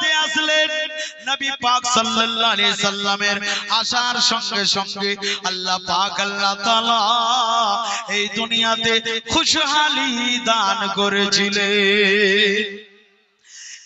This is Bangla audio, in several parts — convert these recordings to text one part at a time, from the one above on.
মধ্যে আসলেন। নবী পাক সাল্লাল্লাহু আলাইহি সাল্লামের আসার সঙ্গে সঙ্গে আল্লাহ পাক, আল্লাহ তাআলা এই দুনিয়াতে খুশহালি দান করেছিলেন।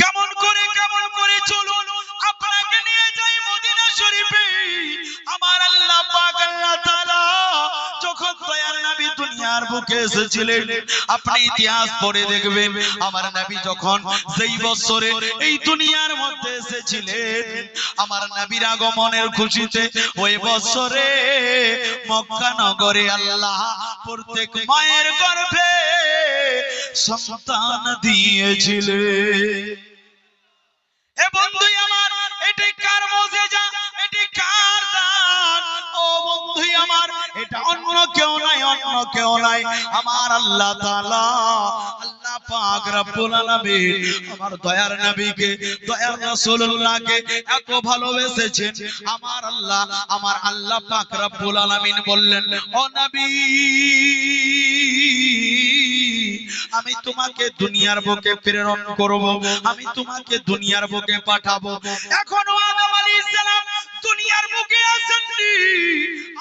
কেমন করে কেমন করে চলুন, আপনাকে নিয়ে যাই মদিনা শরীফে। আমার আল্লাহ পাক, আল্লাহ তাআলা দুনিয়ার বুকে এসেছিলেন। আপনি ইতিহাস পড়ে দেখবেন, আমার নবী যখন যেই বছরে এই দুনিয়ার মধ্যে এসেছিলেন, আমার নবীর আগমনের খুশিতে ওই বছরে মক্কা নগরে আল্লাহ প্রত্যেক মায়ের গর্ভে সন্তান দিয়েছিলেন। কেউ নাই। আমার আল্লাহ আল্লাহ পাক রব্বুল আলামিন আমার দয়ার নবীকে, দয়ার রাসূলুল্লাহকে এত ভালোবেসেছেন। আমার আল্লাহ আমার আল্লাহ পাক রব্বুল আলামিন বললেন, ও নবী, আমি তোমাকে দুনিয়ার বুকে প্রেরণ করব, আমি তোমাকে দুনিয়ার বুকে পাঠাবো। এখনও আদম আলাইহিস সালাম দুনিয়ার বুকে আসেননি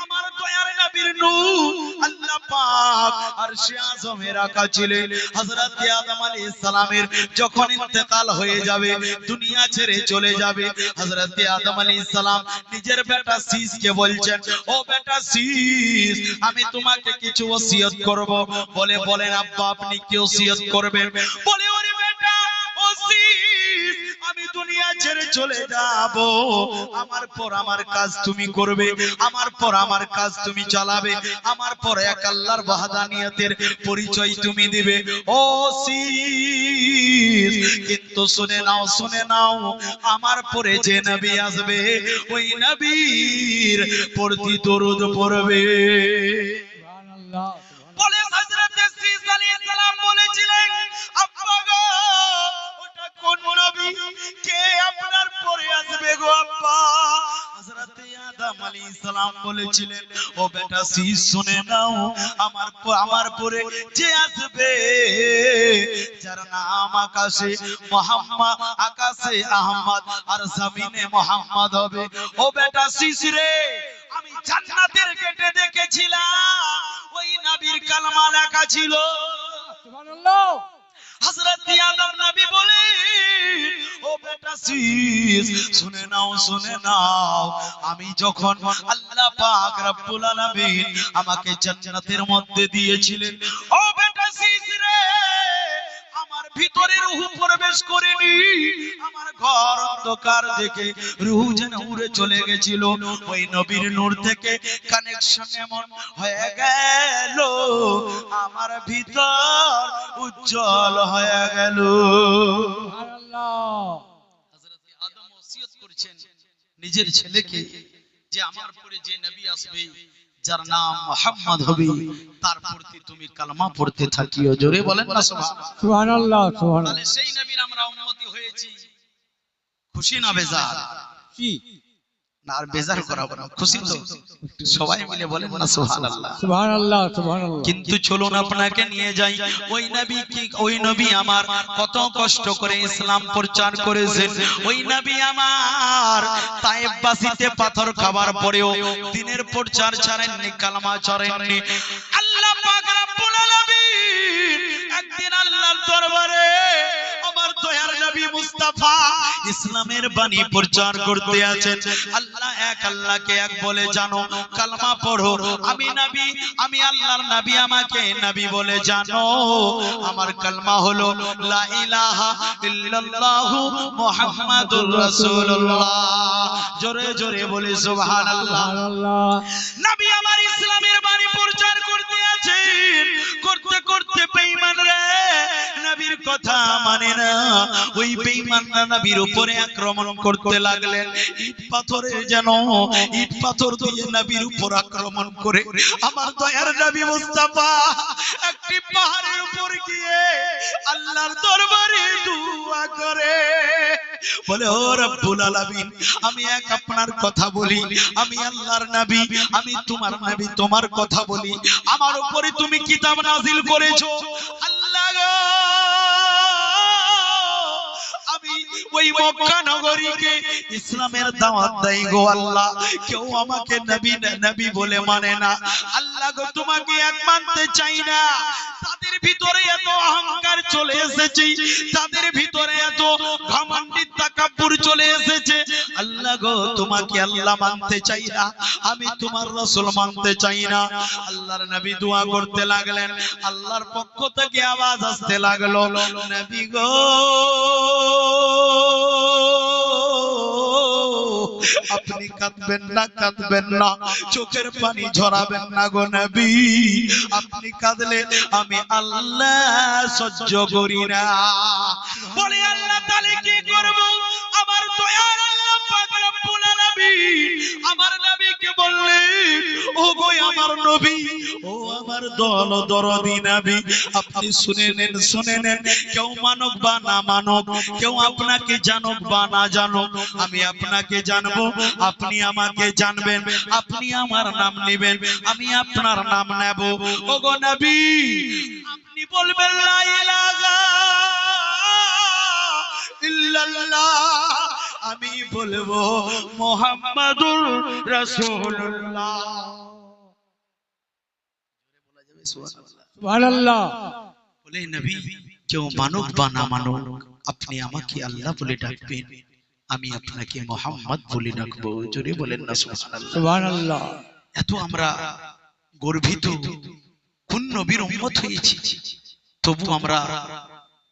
আমার দয়ার নবীর নূর আল্লাহ পাক আরশে আযমে রাখা হযরত আদম আলাইহিস সালামের যখন ইন্তেকাল হয়ে যাবে, দুনিয়া ছেড়ে চলে যাবে। হযরত আদম আলাইহিস সালাম নিজের বেটা শীষকে বলছেন, ও বেটা শীষ আমি তোমাকে কিছু ওসিয়ত করব। বলে, বলেন আব্বা, আপনি কি ওসিয়ত করবেন? বলে আমি দুনিয়া ছেড়ে চলে যাব। আমার পর আমার কাজ তুমি করবে। আমার পর আমার কাজ তুমি চালাবে। আমার পর এক আল্লাহর ওয়াহদানিয়তের পরিচয় তুমি দিবে। ও শীষ কিন্তু শুনে নাও শুনে নাও আমার পরে যে নবী আসবে ওই নবীর প্রতি দরুদ পড়বে। বলে হযরত শীষ আলাইহিস সালাম বলেছিলেন কে আকাশে মোহাম্মদ আর জমিনে মোহাম্মদ হবে। ও বেটা শীষ রে, আমি জান্নাতের গেটে দেখেছিলাম, ওই নবীর কালমা লেখা ছিল। শুনে নাও শুনে নাও, আমি যখন আল্লাহ পাক রব্বুল আলামিন আমাকে জান্নাতের মধ্যে দিয়েছিলেন ও ভিতরে রূহ প্রবেশ করেনি। আমার ঘর অন্ধকার দেখে রূহ যেন উড়ে চলে গেছিল। ওই নবীর নূর থেকে কানেকশন এমন হয়ে গেল। আমার ভিতর উজ্জ্বল হয়ে গেল। হযরত আদম ওসিয়ত করেছেন নিজের ছেলেকে যে আমার পরে যে নবী আসবে যার নাম মোহাম্মদ হবে তার প্রতি তুমি কালমা পড়তে থাকিও। জোরে বলেন না সুবহানাল্লাহ সুবহানাল্লাহ। সেই নবীর আমরা উম্মতি হয়েছি। খুশি না বেজার? কি? না আর বেজার করাবো না। খুশি তো? সবাই মিলে বলেন না সুবহানাল্লাহ। সুবহানাল্লাহ সুবহানাল্লাহ। কিন্তু চলুন আপনাকে নিয়ে যাই। ওই নবী কি ওই নবী আমার কত কষ্ট করে ইসলাম প্রচার করেছেন। ওই নবী আমার তায়েববাসীতে পাথর খাবার পরেও দিনের প্রচার ছাড়েননি কালমা ছাড়েননি। আল্লাহ পাক রব্বুল আলামিন একদিন আল্লাহর দরবারে দয়ার নবী মুস্তাফা ইসলামের বাণী প্রচার করতে আছেন। আল্লাহ এক আল্লাহকে এক বলে জানো কালমা পড়ো। আমি নবী আমি আল্লাহর নবী আমাকে নবী বলে জানো। আমার কালমা হলো লা ইলাহা ইল্লাল্লাহু মুহাম্মাদুর রাসূলুল্লাহ। জোরে জোরে বলে সুবহানাল্লাহ। সুবহানাল্লাহ। নবী আমার ইসলামের বাণী প্রচার করতে মানে না ওই বেঈমানরা নবীর উপরে আক্রমণ করতে লাগলেন। ইট পাথরে যেন ইট পাথর দিয়ে নবীর উপর আক্রমণ করে। আমার দয়ার নবী মুস্তাফা একটি পাহাড়ের উপর গিয়ে আল্লাহর দরবারে দোয়া করে। বলে ও রব্বুল আলামিন আমি এক আপনার কথা বলি। আমি আল্লাহর নবী আমি তোমার নবী তোমার কথা বলি। আমার উপরে তুমি কিতাব নাজিল করেছ। ওই মক্কা নগরীকে ইসলামের দাওয়াত গো আল্লাহ। কেউ আমাকে নবী নবী বলে মানে না। আল্লাহ গো, তোমাকে এক মানতে চাই না। তাদের ভিতরে এত অহংকার চলে এসেছে। তাদের ভিতরে এত তাকাব্বুর চলে এসেছে। আল্লাহ গো, তোমাকে আল্লাহ মানতে চাই না। আমি তোমার রাসূল মানতে চাই না। আল্লাহর নবী দোয়া করতে লাগলেন। আল্লাহর পক্ষ থেকে আওয়াজ আসতে লাগল। নবী গো আপনি কাঁদবেন না কাঁদবেন না। চোখের পানি ঝরাবেন না গো নবী। আপনি কাঁদলে আমি আল্লাহ সহ্য করি না। বলে আল্লাহ, তাহলে কি করব? আমার দয়ার আল্লাহ পাক রব্বুল আলামিন আমার নবীকে বললেন ও আমার নবী। ও আমার দল দরদি নবী। আপনি শুনে নেন শুনে নেন, কেউ মানব বা না মানব, কেউ আপনাকে জানুক বা না জানুক, আমি আপনাকে জানব, আপনি আমাকে জানবেন, আপনি আমার নাম নেবেন, আমি আপনার নাম নেব। ও গো নবী, আপনি বলবেন আমি বলব, মোহাম্মদুর রাসূলুল্লাহ। বলে নবী কেউ মানুক বা না মানুক আপনি আমাকে আল্লাহ বলে ডাকবেন। আমি আপনাকে মোহাম্মদ বলে ডাকবো। জোরে বলেন না সুবহানাল্লাহ। এত আমরা গর্বিত কোন নবীর উম্মত হয়েছি। তবু আমরা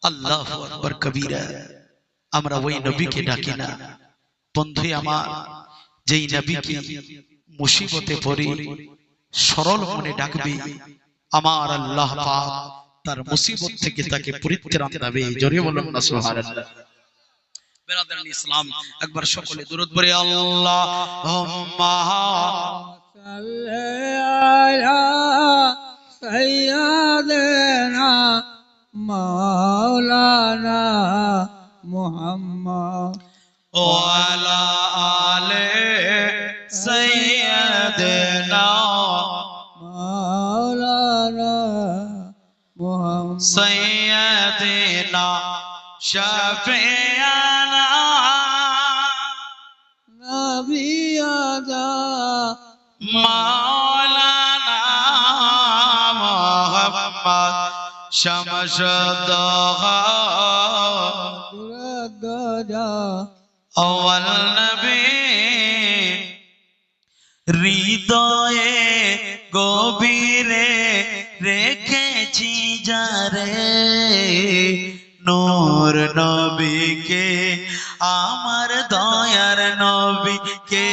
আল্লাহ আকবার কবিরা। আমরা ওই নবীকে ডাকি না। বন্ধু আমার যেই নবীকে মুসিবতে পড়ে সরল মনে ডাকবে। আমার আল্লাহ পাক তার মুসিবত থেকে তাকে পরিত্রাণ দেবে। জড়িয়ে বলুন না সুবহানাল্লাহ। বেরাদান ইসলাম একবার সকলে দরুদ পড়ে আল্লাহ সাইয়াদেনা মাওলানা মুহাম্মদ। ওয়ালা সৈয়দিনা শফিয়ানা নবিয়াগা মাওলানা মোহাম্মদ শামসুদ্দোহা দুরদজা আওয়াল নবী হৃদয়ে গভীরে রেখে রেখেছি যারে নূর নবীকে আমার দয়ার নবীকে